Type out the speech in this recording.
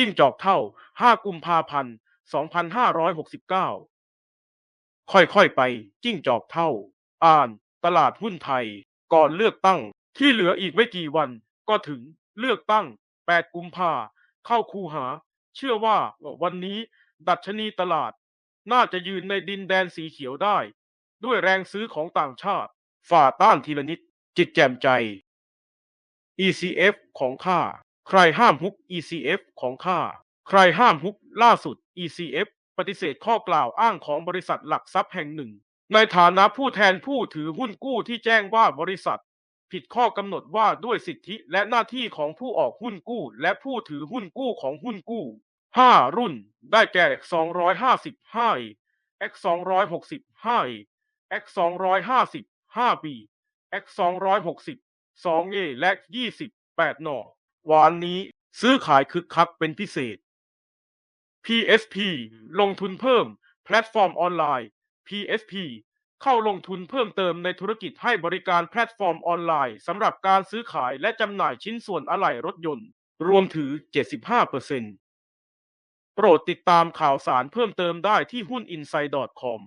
จิ้งจอกเท่า 5 กุมภาพันธ์ 2569 ค่อยๆไป จิ้งจอกเท่า อ่าน ตลาดหุ้นไทย ก่อนเลือกตั้ง ที่เหลืออีกไม่กี่วัน ก็ถึงเลือกตั้ง 8 กุมภา เข้าคูหา เชื่อว่าวันนี้ดัชนีตลาด น่าจะยืนในดินแดนสีเขียวได้ ด้วยแรงซื้อของต่างชาติ ฝ่าต้านทีละนิด จิตแจ่มใจ ECF ของข้า ใครห้ามฮุก ECF ของข้า ใครห้ามฮุกล่าสุด ECF ปฏิเสธข้อกล่าวอ้างของบริษัทหลักทรัพย์แห่งหนึ่ง ในฐานะผู้แทนผู้ถือหุ้นกู้ที่แจ้งว่าบริษัท ผิดข้อกำหนดว่าด้วยสิทธิและหน้าที่ของผู้ออกหุ้นกู้ และผู้ถือหุ้นกู้ของหุ้นกู้ 5 รุ่น ได้แก่ 250 5 X 260 5 X 250 5 B X 260 2A และ20 8หน่อ วันนี้ซื้อขายคึกคักเป็นพิเศษ PSP ลงทุนเพิ่ม แพลตฟอร์มออนไลน์ PSP เข้าลงทุนเพิ่มเติมในธุรกิจให้บริการแพลตฟอร์มออนไลน์สำหรับการซื้อขายและจำหน่ายชิ้นส่วนอะไหล่รถยนต์ รวมถือ 75%โปรดติดตามข่าวสารเพิ่มเติมได้ที่หุ้น inside.com